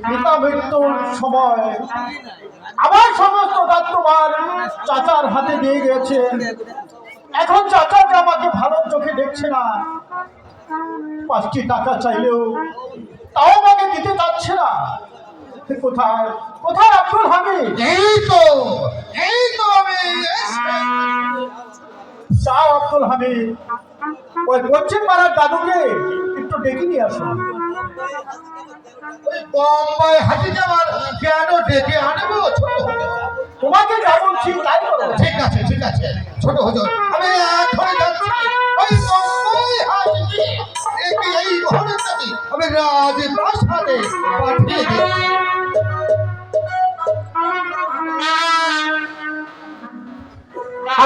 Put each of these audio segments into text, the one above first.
পিতা মৃত্যুর সময় আমার সমস্ত দায়িত্ববার চাচার হাতে দিয়ে গেছেন এখন চাচা আমাকে ভালো চোখে দেখছে না পাঁচটি টাকা চাইলেও তাও আমাকে দিতে চাচ্ছে না। কোথায়? কোথায় আব্দুল হামিদ? এই তো এই তো আমি। চাও আব্দুল হামিদ? ওই পশ্চিম পাড়ার দাদুকে একটু ডেকে নিয়ে আসুন। ওই বোম্বাই যাওয়ার কেন ডেকে আনব? তোমাকে যা বলছি তাই করো ঠিক আছে ঠিক আছে। ছোট হুজুর আমি এখনই যাচ্ছি। ওই বোম্বাই হাতি একে এই মুহূর্তে আমি রাজপ্রাসাদে পাঠিয়ে দিচ্ছি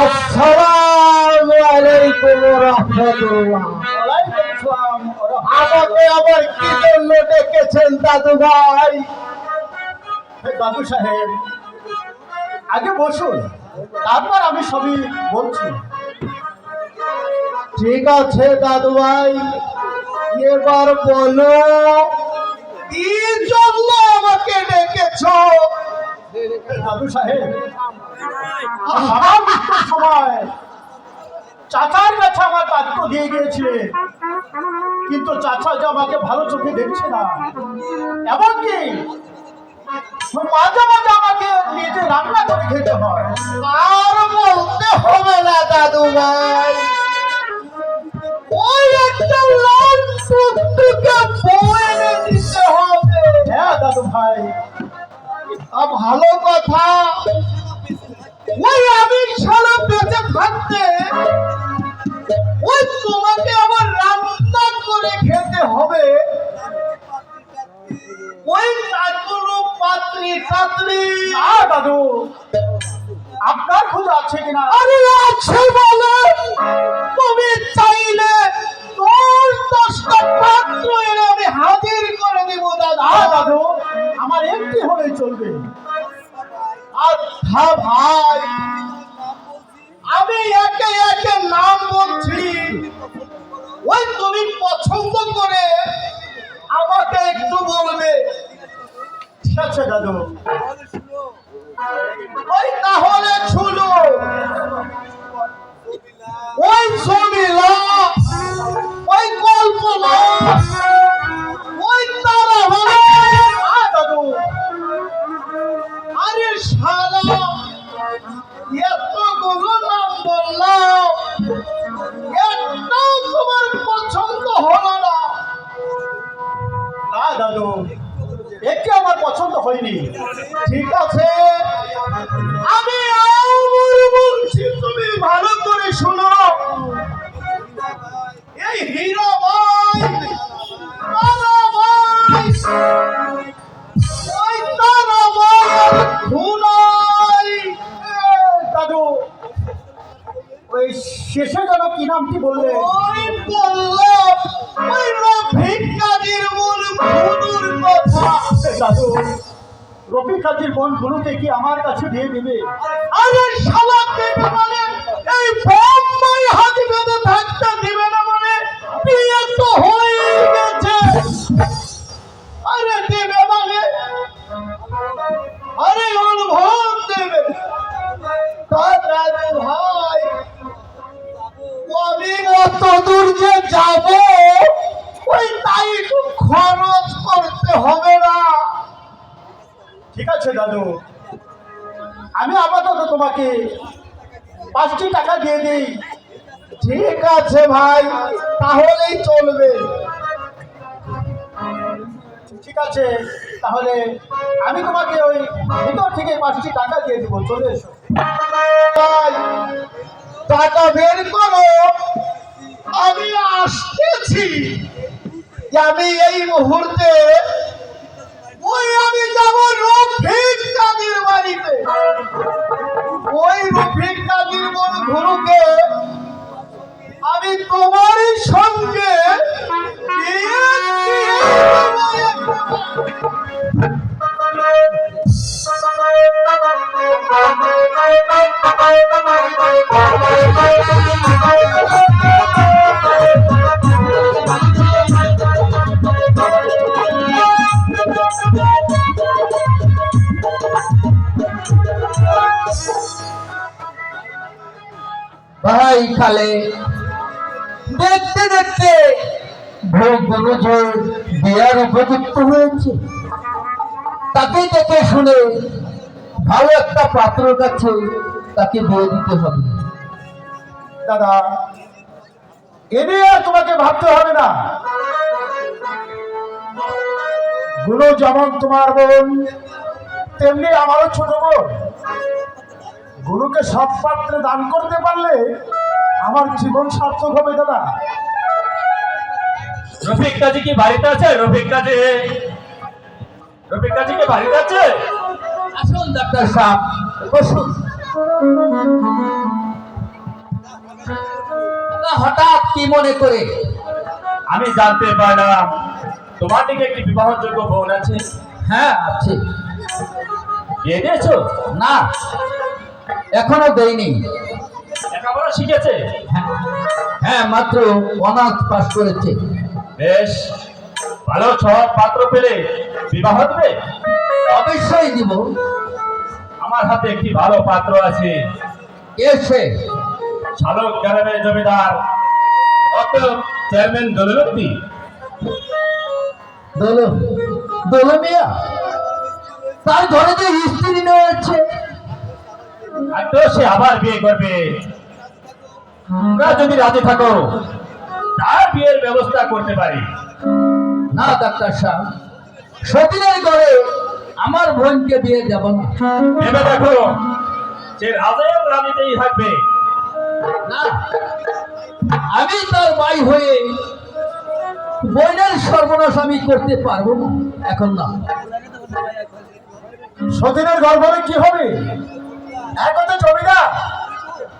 আসসালামু আলাইকুম রহমতুল্লাহ ওয়ালাইকুম আসসালাম ওয়া রাহমাতুল্লাহ। আমাকে আবার কি জন্য ডেকেছেন দাদু ভাই? বাবু সাহেব, আগে বসুন, তারপর আমি সবই বলছি। ঠিক আছে দাদু ভাই, এবার বলো, কি জন্য আমাকে ডেকেছো? দাদু সাহেব সময় চাচার কাছে আমার দায়িত্ব দিয়ে গিয়েছিলেন কিন্তু চাচা যে আমাকে ভালো চোখে দেখছে না। এমনকি মাঝে মাঝে আমাকে নিজে রান্না করে খেতে হয়। আর বলতে হবে না দাদু ভাই ওই একটা লাল পুত্রকে এনে দিতে হবে। হ্যাঁ দাদু ভাই ভালো কথা। ওই আমি সারা বেঁচে থাকতে ওই তোমাকে আবার রান্না করে খেতে হবে। ওই কাজগুলো পাত্রী পাত্রী আর দাদু আপনার খোঁজ আছে কিনা? আরে আছে বলে। নাম বললাম, একটাও পছন্দ হলো ঠিক আছে। আমি বলছি, তুমি ভালো করে শোনো। এই হিরো দাদু রফিক কাজীর বোন গুলোকে কি আমার কাছে দিয়ে দেবে? আরে শালা দেখে মানে এই বোম্বাই হাত বেঁধে থাকতে দিবে না মানে বিয়ে তো হয়ে গেছে। আরে দেবে মানে আরে অনুভব দেবে। তা দাদু ভাই, আমি অত দূর যে যাব, ওই তাই খরচ করতে হবে না। ঠিক আছে, দাদু। আমি আপাতত তোমাকে পাঁচটি টাকা দিয়ে দিই। ঠিক আছে ভাই, তাহলেই চলবে। ঠিক আছে, তাহলে আমি তোমাকে ওই ভিতর থেকে পাঁচটি টাকা দিয়ে দেবো, চলে এসো। টাকা বের করো। আমি আসতেছি। আমি এই মুহূর্তে ওই আমি যাব রফিক কাজীর বাড়িতে। ওই রফিক কাজীর বন্ধুকে আমি তোমারই সঙ্গে বিয়ে দিয়ে ভাই খালে দেখতে দেখতে ভোগ বনজোর বিয়ার উপযুক্ত হয়েছে। তাকে দেখে শুনে ভালো একটা পাত্র কাছে তাকে বিয়ে দিতে হবে। দাদা, এ নিয়ে আর তোমাকে ভাবতে হবে না। গুলো যেমন তোমার বোন, তেমনি আমারও ছোট বোন। গুরুকে সব পাত্রে দান করতে পারলে আমার জীবন সার্থক হবে দাদা। রফিক কাজী কি বাড়িতে আছে? রফিক কাজী রফিক কাজী কি বাড়িতে আছে? আসুন ডাক্তার সাহেব। বসুন। হঠাৎ কি মনে করে? আমি জানতে পারলাম। তোমার দিকে একটি বিবাহযোগ্য বোন আছে। হ্যাঁ আছে। বিয়ে দিয়েছ? না। এখনও দেয়নি। লেখাপড়া শিখেছে। হ্যাঁ, হ্যাঁ মাত্র অনার্স পাস করেছে। বেশ ভালো সব পাত্র পেলে বিবাহ দেবে? অবশ্যই দিব। আমার হাতে একটি ভালো পাত্র আছে। এসে শালক গ্রামের জমিদার অত চেয়ারম্যান দলরত্তি দোল দোল মিয়া তার ঘরে যে স্ত্রী নেওয়া আছে আর তো সে আবার বিয়ে করবে। তোমরা যদি রাজি থাকো, তার বিয়ের ব্যবস্থা করতে পারি। না, ডাক্তার সাহেব, সতীনের ঘরে আমার বোনকে বিয়ে দেব না। ভেবে দেখো সে রাজের রানীতেই থাকবে। না, আমি তার ভাই হয়ে বোনের সর্বনাশ আমি করতে পারব না। এখন না। সতীনের গর্ভে কি হবে? এক হতে জমিদার?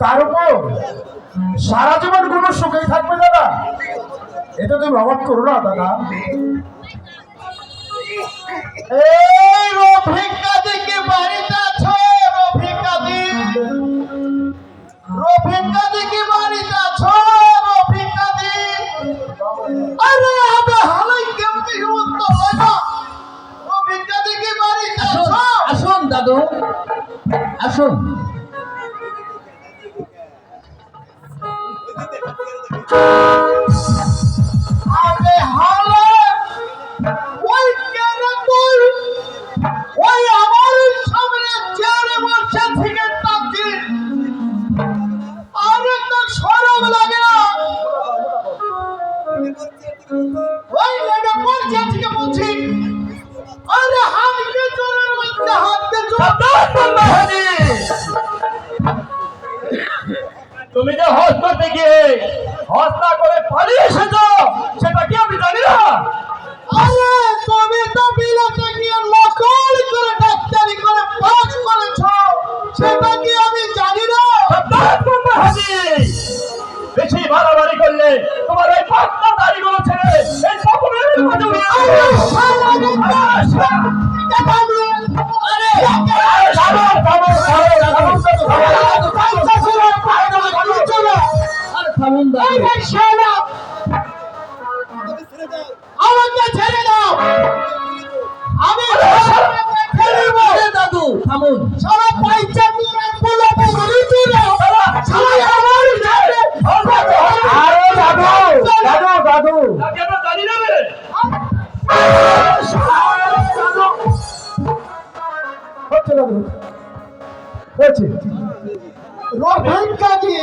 তার উপর সারা জীবন কোনো সুখেই থাকবে দাদা এটা তুমি অবাক করো না, দাদা। এই রফিকা দিকে বাড়িতে আছো? রফিকা দি রফিকা দিকে বাড়িতে আছো? রফিকা দি আরে দাদু আসুন। আবে হালাই সাবধান বেশি বাড়াবাড়ি করলে তোমার এই পাতলা দাড়িগুলো ছেড়ে এই পকমের মাঝে উড়িয়ে আরে দেবো। শালা রে, আরে, শালা, এটা ভাবলে, আরে, আরে, থামো, থামো, থামো, থামো, থামো, থামো। আরে থামুন দাদু। আমাকে ছেড়ে দাও আমি দাদু থামুন সারা পয়সা তোরা বলো আরে দাদু দাদু দাদু হচ্ছে দাদু হচ্ছে। রফিকা জি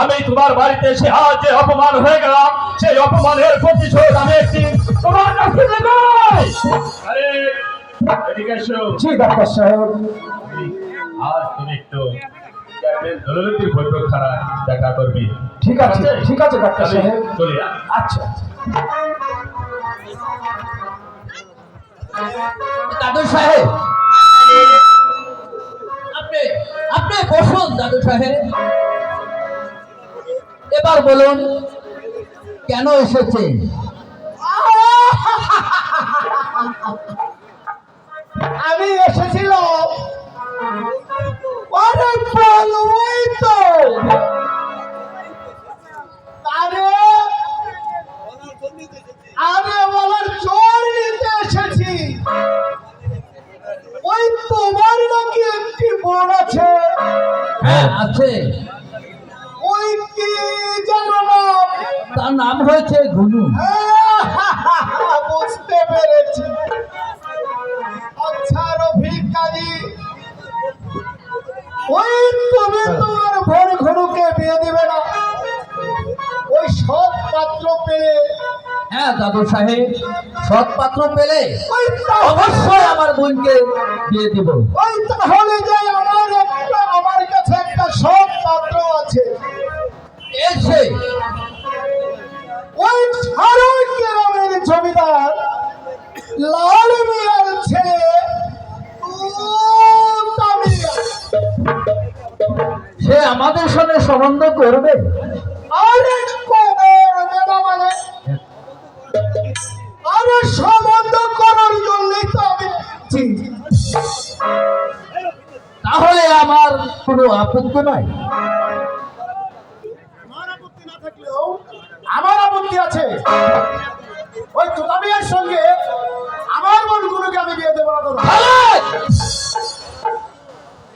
আমি তোমার বাড়িতে এসে আজ যে অপমান হয়ে গেলাম সেই অপমানের প্রতিশোধ আমি একটি তোমার কাছে আরে এদিকে এসো। জি ডাক্তার সাহেব। আজ তুমি একটু দললতির বৈঠকখানা দেখা করবি। ঠিক আছে ঠিক আছে? ডাক্তার সাহেব। চলে আচ্ছা। দাদু সাহেব। আপনি আপনি বসুন দাদু সাহেব। এবার বলুন কেন এসেছেন? সৎ পাত্র হ্যাঁ দাদু সাহেব সৎ পাত্র পেলে অবশ্যই আমার বোনকে দিয়ে দিব। ওই তাহলে যে আমার একটা আমার কাছে একটা সৎ পাত্র আছে। এসে ওই ছাড়ো গ্রামের জমিদার লাল মিয়ার ছেলে সে আমাদের সঙ্গে সম্বন্ধ করবে? আপত্তি নাই আমার আপত্তি আছে। ওই তোতামিয়ার সঙ্গে আমার মনগুলোকে আমি বিয়ে দেবো না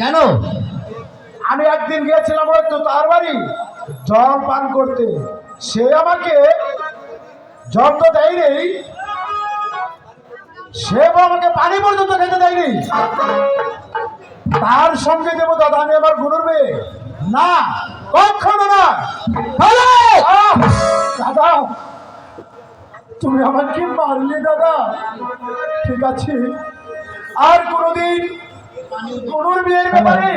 কেন? আমি একদিন গিয়েছিলাম ওই তো তার বাড়ি জল পান করতে। সে আমাকে জল তো দেয়নি। সে আমাকে পানি পর্যন্ত খেতে দেয়নি। তার সঙ্গে দেবো দাদা আমি আমার গুরুর মেয়ে। না কখনো না। দাদা তুমি আমাকে মারলে দাদা। ঠিক আছে। আর কোনোদিন গরুর বিয়ের ব্যাপারে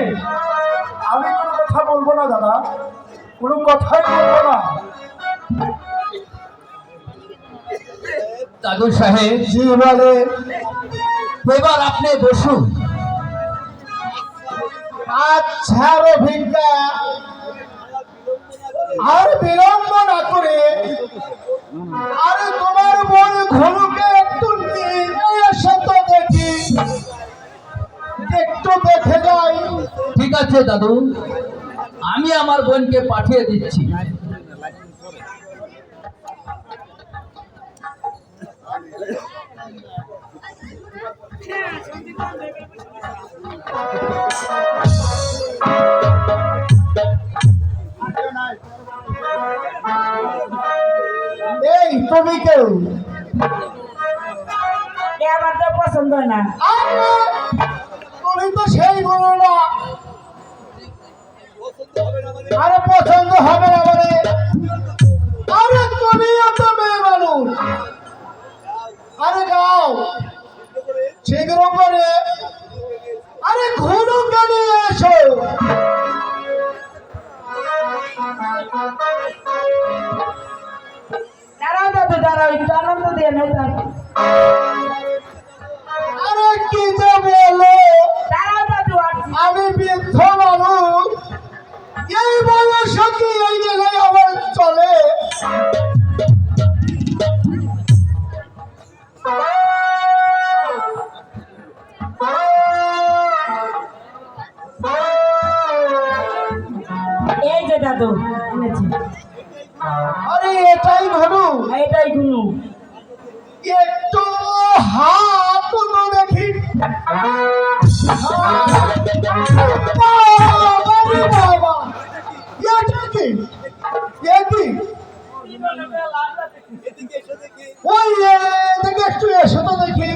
আমি কোনো কথা বলব না দাদা। কোনো কথাই বলব না। দাদু সাহেব জি বলে এবার আপনি বসুন। আচ্ছা রভিজ্ঞা আর বিলম্ব না করে, আরে তোমার বোন ঘুরুকে একটু তো দেখি। একটু দেখে যাই। ঠিক আছে দাদু, আমি আমার বোনকে পাঠিয়ে দিচ্ছি। এই তুমি কেউ? আমার তো পছন্দ না। তুমি তো সেই বলো না। আরে পছন্দ হবে না মানে? আরে তুমি এত মেয়ে মানুষ। আরে গাও। শীঘ্র করে আরে ঘুনুকে নিয়ে এসো। দাঁড়াও দাদু দাঁড়াও একটু আনন্দ দিয়ে নেই ওই দেখে একটু এসো তো দেখি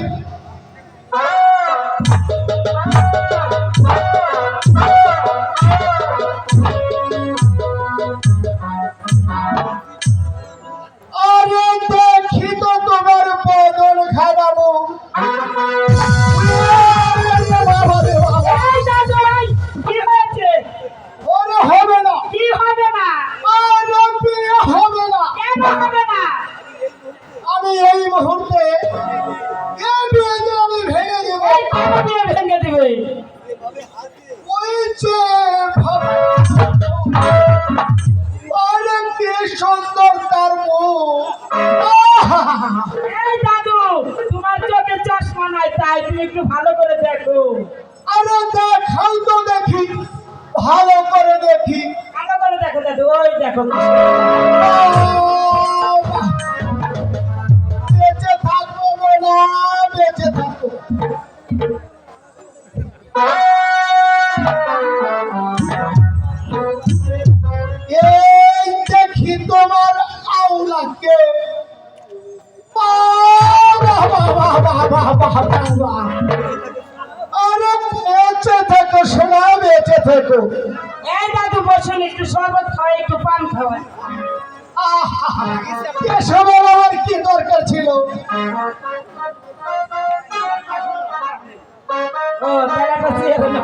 একটু ভালো একটু সময় বেঁচে থেকো। এই দাদু বসুন একটু শরবত খাওয়া একটু পান খাওয়া আমার কি দরকার ছিল? ও না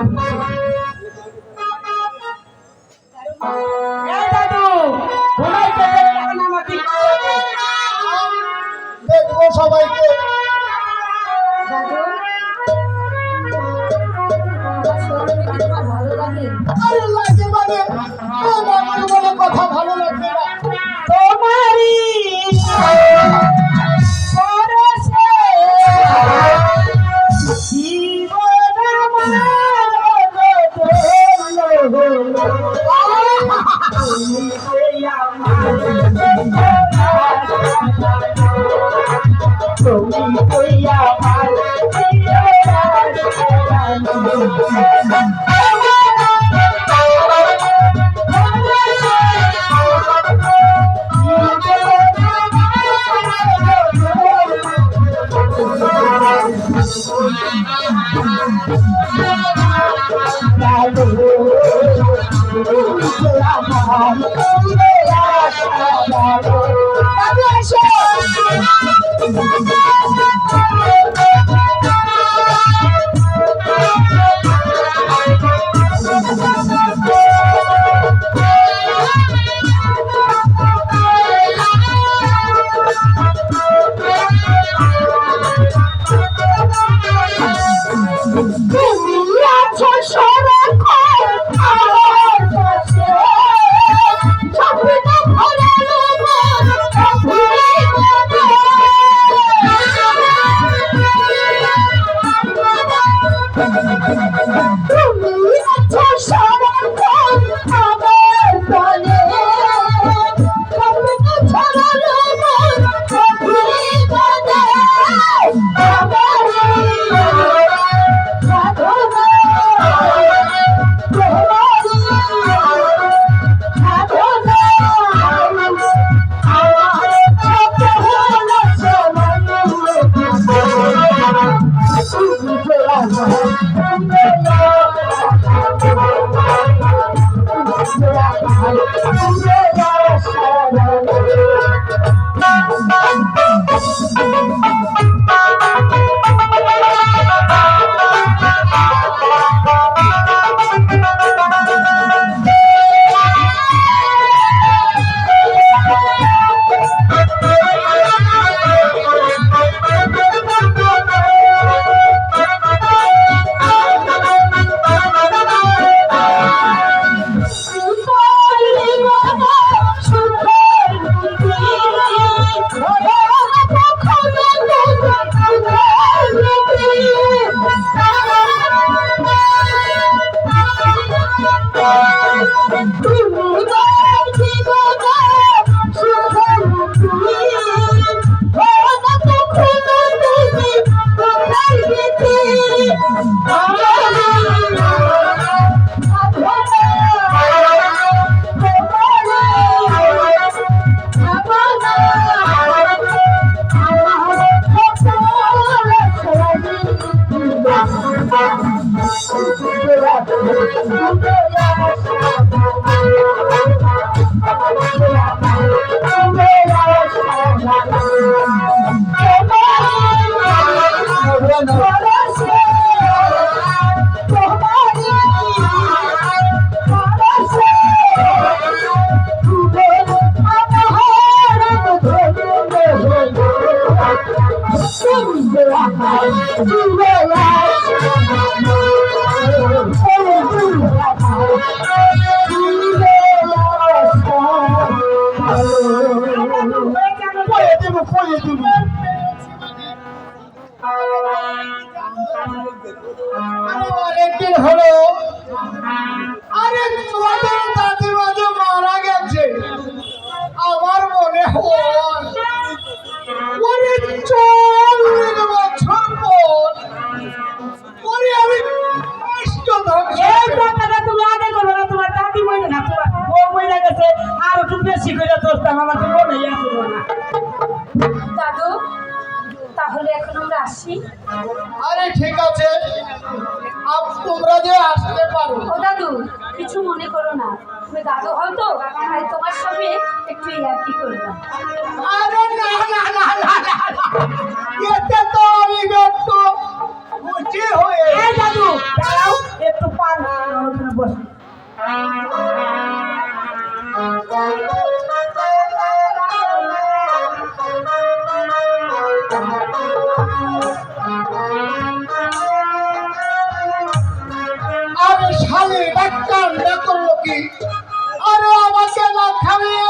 Things that I do. Oh, do করব না ইয়া করব না দাদু তাহলে এখন আমরা আসি আরে ঠিক আছে তোমরা যে আসতে পারো ও দাদু কিছু মনে করো না তুমি দাদু হও তো তাই তোমার সঙ্গে একটু ইয়ার্কি করলাম আরে না না না না না এতে তো আমি ব্যস্ত বুঝি হয়ে এই দাদু দাঁড়াও একটু পান ওখানে বসে করল কি আরে আমাকে না খাইয়ে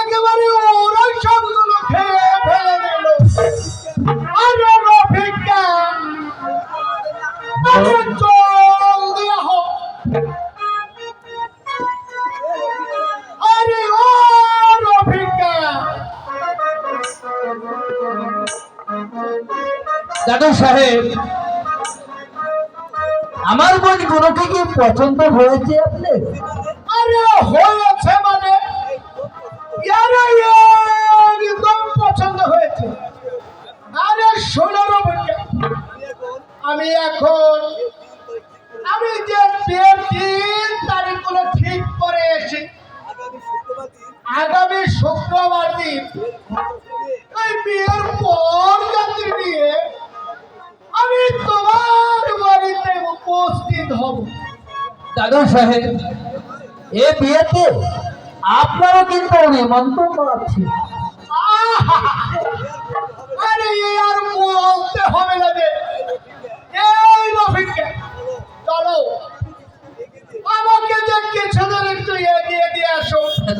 একেবারে ওরাই সবগুলো খেয়ে ফেলে দিল। আরে রফিকা আমার বই গুলোকে কি পছন্দ হয়েছে? আগামী শুক্রবার দিন ওই বিয়ের পর যাত্রী নিয়ে আমি তোমার বাড়িতে উপস্থিত হব দাদা সাহেব এ বিয়েতে আপনারও কিন্তু নিমন্ত্রণ করাচ্ছি আহা!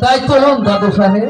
তাই চলুন দাদু সাহেব।